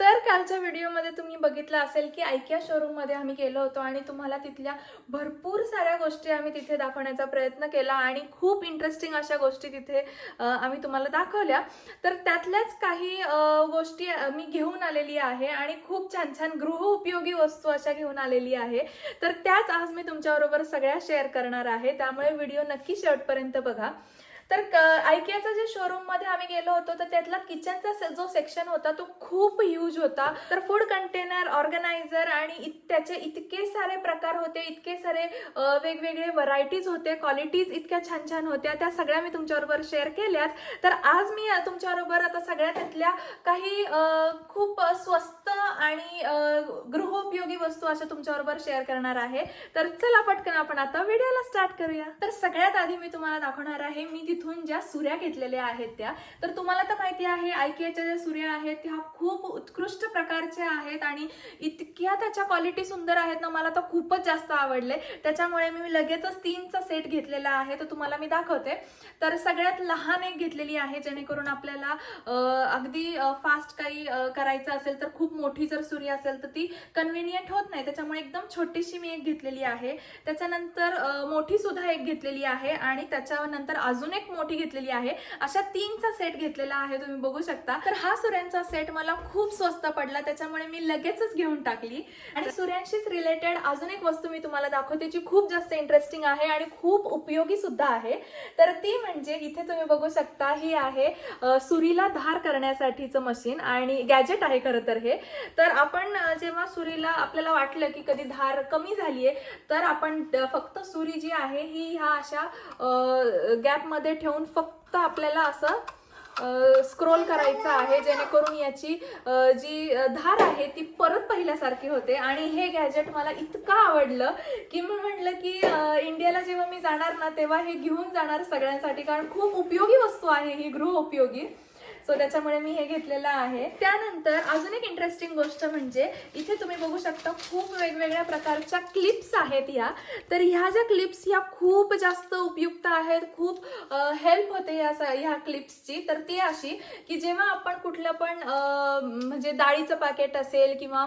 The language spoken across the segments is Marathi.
तर कालच्या व्हिडिओमध्ये तुम्ही बघितलं असेल की ऐक्या शोरूममध्ये आम्ही गेलो होतो आणि तुम्हाला तिथल्या भरपूर साऱ्या गोष्टी आम्ही तिथे दाखवण्याचा प्रयत्न केला आणि खूप इंटरेस्टिंग अशा गोष्टी तिथे आम्ही तुम्हाला दाखवल्या. तर त्यातल्याच काही गोष्टी मी घेऊन आलेली आहे आणि खूप छान छान गृहउपयोगी वस्तू अशा घेऊन आलेली आहे. तर त्याच आज मी तुमच्याबरोबर सगळ्या शेअर करणार आहे. त्यामुळे व्हिडिओ नक्की शेवटपर्यंत बघा. तर आयकियाचा जे शोरूममध्ये आम्ही गेलो होतो तर त्यातला किचनचा जो सेक्शन होता तो खूप ह्यूज होता. तर फूड कंटेनर ऑर्गनायझर आणि इत- त्याचे इतके सारे प्रकार होते इतके सारे वेगवेगळे व्हरायटीज होते क्वालिटीज इतक्या छान छान होत्या त्या सगळ्या मी तुमच्याबरोबर शेअर केल्याच तर आज मी तुमच्याबरोबर आता सगळ्या त्यातल्या काही खूप स्वस्त आणि गृहोपयोगी वस्तू अशा तुमच्याबरोबर शेअर करणार आहे. तर चला पटकन आपण आता व्हिडिओला स्टार्ट करूया. तर सगळ्यात आधी मी तुम्हाला दाखवणार आहे मी तिथून ज्या सुऱ्या घेतलेल्या आहेत त्या तर तुम्हाला तर माहिती आहे आयकियाच्या ज्या सुऱ्या आहेत त्या खूप उत्कृष्ट प्रकारच्या आहेत आणि इतक्या त्याच्या क्वालिटी सुंदर आहेत ना मला तर खूपच जास्त आवडले. त्याच्यामुळे मी लगेचच तीनचा सेट घेतलेला आहे तर तुम्हाला मी दाखवते. तर सगळ्यात लहान एक घेतलेली आहे जेणेकरून आपल्याला अगदी फास्ट काही करायचं असेल तर खूप मोठी जर सुरी असेल तर ती कन्व्हिनियंट होत नाही. त्याच्यामुळे एकदम छोटीशी मी एक घेतलेली आहे. त्याच्यानंतर मोठी सुद्धा एक घेतलेली आहे आणि त्याच्यानंतर अजून एक मोठी घेतलेली आहे. अशा तीनचा सेट घेतलेला आहे तुम्ही बघू शकता. तर हा सुऱ्यांचा सेट मला खूप स्वस्त पडला त्याच्यामुळे मी लगेचच घेऊन टाकली. आणि सुऱ्यांशीच रिलेटेड अजून एक वस्तू मी तुम्हाला दाखवते जी खूप जास्त इंटरेस्टिंग आहे आणि खूप उपयोगी सुद्धा आहे. तर ती म्हणजे इथे तुम्ही बघू शकता ही आहे सुरीला धार करण्यासाठीचं मशीन आणि गॅजेट आहे खरं तर हे. तर आपण जेव्हा सुरीला आपल्याला वाटलं की कधी धार कमी झालीये तर आपण फक्त सुरी जी आहे ही ह्या अशा गॅपमध्ये ठेवून फक्त आपल्याला असं स्क्रोल करायचं आहे जेणेकरून याची जी धार आहे ती परत पहिल्यासारखी होते. आणि हे गॅजेट मला इतकं आवडलं की मी म्हटलं की इंडियाला जेव्हा मी जाणार ना तेव्हा हे घेऊन जाणार सगळ्यांसाठी. कारण खूप उपयोगी वस्तू आहे ही गृह उपयोगी सो त्याच्यामुळे मी हे घेतलेलं आहे. त्यानंतर अजून एक इंटरेस्टिंग गोष्ट म्हणजे इथे तुम्ही बघू शकता खूप वेगवेगळ्या प्रकारच्या क्लिप्स आहेत ह्या तर ह्या ज्या क्लिप्स ह्या खूप जास्त उपयुक्त आहेत खूप हेल्प होते या स- ह्या क्लिप्सची तर ती अशी की जेव्हा आपण कुठलं पण म्हणजे डाळीचं पॅकेट असेल किंवा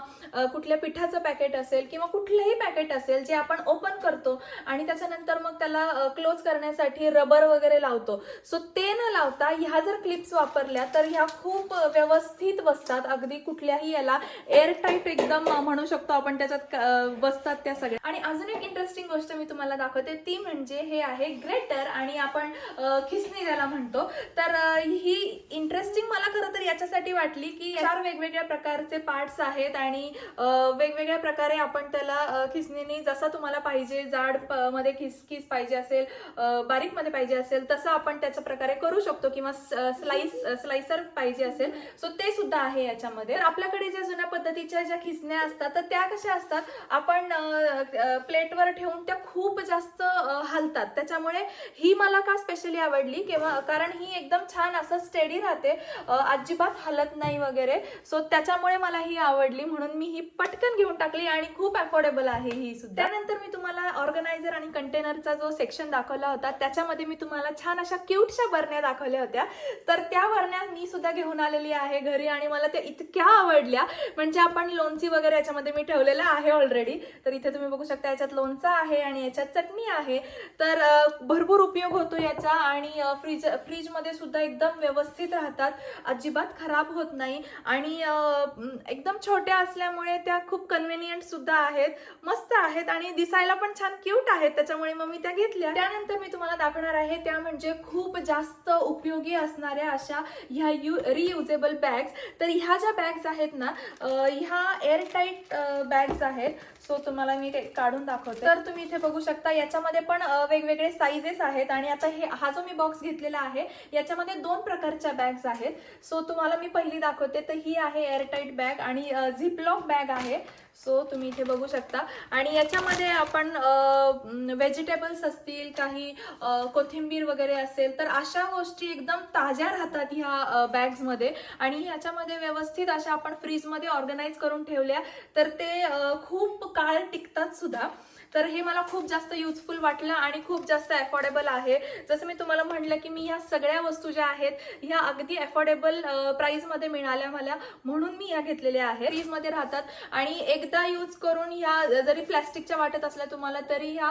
कुठल्या पिठाचं पॅकेट असेल किंवा कुठलंही पॅकेट असेल जे आपण ओपन करतो आणि त्याच्यानंतर मग त्याला क्लोज करण्यासाठी रबर वगैरे लावतो. सो ते न लावता ह्या जर क्लिप्स वापरल्या तर ह्या खूप व्यवस्थित बसतात. अगदी कुठल्याही याला एअर टाईट एकदम म्हणू शकतो आपण त्याच्यात बसतात त्या सगळ्या. आणि अजून एक इंटरेस्टिंग गोष्ट मी तुम्हाला दाखवते. ती म्हणजे हे आहे ग्रेटर आणि आपण खिसणी ज्याला म्हणतो. तर ही इंटरेस्टिंग मला खरं तर याच्यासाठी वाटली की चार वेगवेगळ्या प्रकारचे पार्ट्स आहेत आणि वेगवेगळ्या प्रकारे आपण त्याला खिसणीने जसा तुम्हाला पाहिजे जाडमध्ये खिस खिस पाहिजे असेल अ, बारीकमध्ये पाहिजे असेल तसं आपण त्याच्या प्रकारे करू शकतो किंवा स्लाइस स्लाइसर पाहिजे असेल सो ते सुद्धा आहे याच्यामध्ये. तर आपल्याकडे ज्या जुन्या पद्धतीच्या ज्या खिसण्या असतात तर त्या कशा असतात? आपण प्लेटवर ठेवून त्या खूप जास्त हलतात. त्याच्यामुळे ही मला का स्पेशली आवडली? किंवा कारण ही एकदम छान असं स्टेडी राहते. अजिबात हलत नाही वगैरे. सो त्याच्यामुळे मला ही आवडली. म्हणून मी ही पटकन घेऊन टाकली आणि खूप अफोर्डेबल आहे ही सुद्धा. त्यानंतर मी तुम्हाला ऑर्गनायझर आणि कंटेनरचा जो सेक्शन दाखवला होता त्याच्यामध्ये मी तुम्हाला छान अशा क्यूटशा बरण्या दाखवल्या होत्या. तर त्या बरण्या मी सुद्धा घेऊन आलेली आहे घरी आणि मला त्या इतक्या आवडल्या. म्हणजे आपण लोणची वगैरे याच्यामध्ये मी ठेवलेलं आहे ऑलरेडी तर इथे तुम्ही बघू शकता याच्यात लोणचं आहे आणि याच्यात चटणी आहे. तर भरपूर उपयोग होतो याचा आणि फ्रीज फ्रीजमध्ये सुद्धा एकदम व्यवस्थित राहतात. अजिबात खराब होत नाही आणि एकदम छोट्या असल्यामुळे त्या खूप कन्व्हिनियंट सुद्धा आहेत. मस्त आहेत आणि दिसायला पण छान क्यूट आहेत. त्याच्यामुळे मग मी त्या घेतल्या. त्यानंतर मी तुम्हाला दाखवणार आहे त्या म्हणजे खूप जास्त उपयोगी असणाऱ्या अशा ह्या यू रियुजेबल बॅग्स तर ह्या ज्या बॅग्स आहेत ना ह्या एअरटाईट बॅग्स आहेत. सो तुम्हाला मी ते काढून दाखवते. तर तुम्ही इथे बघू शकता याच्यामध्ये पण वेगवेगळे साईजेस आहेत. आणि आता हे हा जो मी बॉक्स घेतलेला आहे याच्यामध्ये दोन प्रकारच्या बॅग्स आहेत. सो तुम्हाला मी पहिली दाखवते. तर ही आहे एअरटाईट बॅग आणि झिपलॉक बॅग आहे. सो तुम्ही इथे बघू शकता. आणि याच्यामध्ये आपण व्हेजिटेबल्स असतील काही कोथिंबीर वगैरे असेल तर अशा गोष्टी एकदम ताज्या राहतात ह्या बॅग्समध्ये. आणि ह्याच्यामध्ये व्यवस्थित अशा आपण फ्रीजमध्ये ऑर्गनाईज करून ठेवल्या तर ते खूप काळ टिकतात सुद्धा. तर हे मला खूप जास्त युजफुल वाटलं आणि खूप जास्त अफोर्डेबल आहे. जसं मी तुम्हाला म्हटलं की मी ह्या सगळ्या वस्तू ज्या आहेत ह्या अगदी अफोर्डेबल प्राईजमध्ये मिळाल्या मला म्हणून मी ह्या घेतलेल्या आहेत. फ्रीजमध्ये राहतात. आणि एकदा यूज करून ह्या जरी प्लॅस्टिकच्या वाटत असल्या तुम्हाला तरी ह्या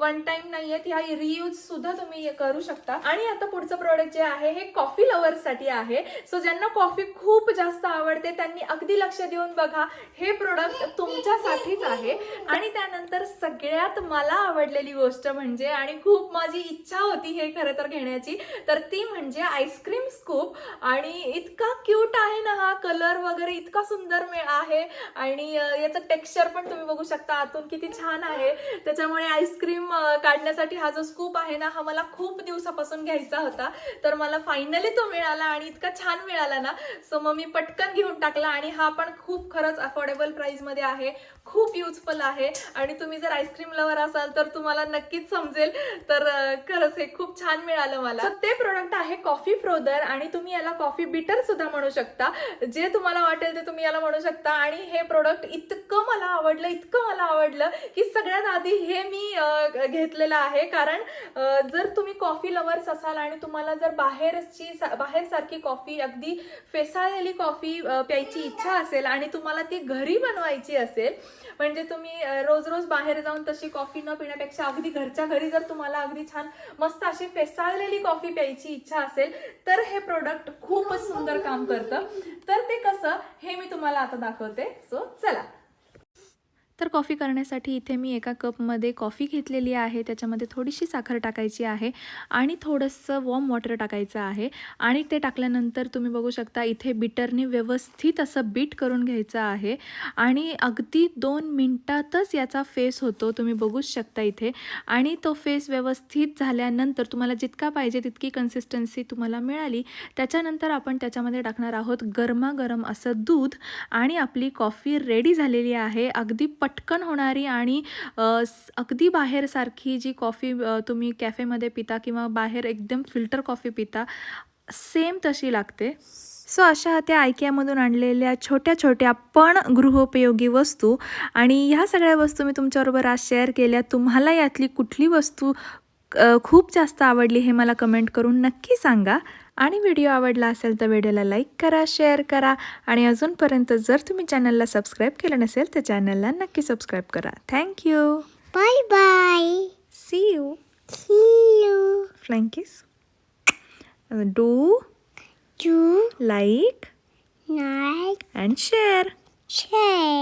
वन टाइम नाही आहेत ह्या रियूज सुद्धा तुम्ही करू शकता. आणि आता पुढचं प्रोडक्ट जे आहे हे कॉफी लवर्ससाठी आहे. सो ज्यांना कॉफी खूप जास्त आवडते त्यांनी अगदी लक्ष देऊन बघा हे प्रोडक्ट तुमच्यासाठीच आहे. आणि त्यानंतर सगळ्यात मला आवडलेली गोष्ट म्हणजे आणि खूप माझी इच्छा होती हे खरं तर घेण्याची तर ती म्हणजे आईस्क्रीम स्कूप. आणि इतका क्यूट आहे ना हा कलर वगैरे इतका सुंदर आहे. आणि याचं टेक्स्चर पण तुम्ही बघू शकता आतून किती छान आहे. त्याच्यामुळे आईस्क्रीम काढण्यासाठी हा जो स्कूप आहे ना हा मला खूप दिवसापासून घ्यायचा होता. तर मला फायनली तो मिळाला आणि इतका छान मिळाला ना. सो मग मी पटकन घेऊन टाकला आणि हा पण खूप खरंच अफोर्डेबल प्राईसमध्ये आहे. खूप युजफुल आहे. आणि तुम्ही जर आईस्क्रीम लवर असाल तर तुम्हाला नक्कीच समजेल. तर खरंच हे खूप छान मिळालं मला. ते प्रोडक्ट आहे कॉफी फ्रोदर आणि तुम्ही याला कॉफी बिटर सुद्धा म्हणू शकता. जे तुम्हाला वाटेल ते तुम्ही याला म्हणू शकता. आणि हे प्रोडक्ट इतकं मला आवडलं इतकं मला आवडलं की सगळ्यात आधी हे मी घेतलेलं आहे. कारण जर तुम्ही कॉफी लवर्स असाल आणि तुम्हाला जर बाहेरची बाहेर सारखी कॉफी अगदी फेसाळलेली कॉफी प्यायची इच्छा असेल आणि तुम्हाला ती घरी बनवायची असेल म्हणजे तुम्ही रोज रोज बाहेर बाहेर जाऊन तशी कॉफी न पिण्यापेक्षा अगदी घरच्या घरी जर तुम्हाला अगदी छान मस्त अशी फेसाळलेली कॉफी प्यायची इच्छा असेल तर हे प्रोडक्ट खूपच सुंदर काम करतं. तर ते कसं हे मी तुम्हाला आता दाखवते. सो चला. तर कॉफी करण्यासाठी इथे मी एका कपमध्ये कॉफी घेतलेली आहे. त्याच्यामध्ये थोडीशी साखर टाकायची आहे आणि थोडंसं वॉर्म वॉटर टाकायचं आहे. आणि ते टाकल्यानंतर तुम्ही बघू शकता इथे बिटरने व्यवस्थित असं बीट करून घ्यायचं आहे. आणि अगदी दोन मिनटातच याचा फेस होतो. तुम्ही बघूच शकता इथे. आणि तो फेस व्यवस्थित झाल्यानंतर तुम्हाला जितका पाहिजे तितकी कन्सिस्टन्सी तुम्हाला मिळाली. त्याच्यानंतर आपण त्याच्यामध्ये टाकणार आहोत गरमागरम असं दूध. आणि आपली कॉफी रेडी झालेली आहे. अगदी पटकन होणारी आणि अगदी बाहेरसारखी जी कॉफी तुम्ही कॅफेमध्ये पिता किंवा बाहेर एकदम फिल्टर कॉफी पिता सेम तशी लागते. सो अशा त्या आयकियामधून आणलेल्या छोट्या छोट्या पण गृहोपयोगी वस्तू आणि ह्या सगळ्या वस्तू मी तुमच्याबरोबर आज शेअर केल्या. तुम्हाला यातली कुठली वस्तू खूप जास्त आवडली हे मला कमेंट करून नक्की सांगा. आणि व्हिडिओ आवडला असेल तर व्हिडिओला लाईक करा शेअर करा आणि अजूनपर्यंत जर तुम्ही चॅनलला सबस्क्राईब केलं नसेल तर चॅनलला नक्की सबस्क्राईब करा. Thank you Bye bye. See you See you. फ्लँकीस do Do. Like like, and share share.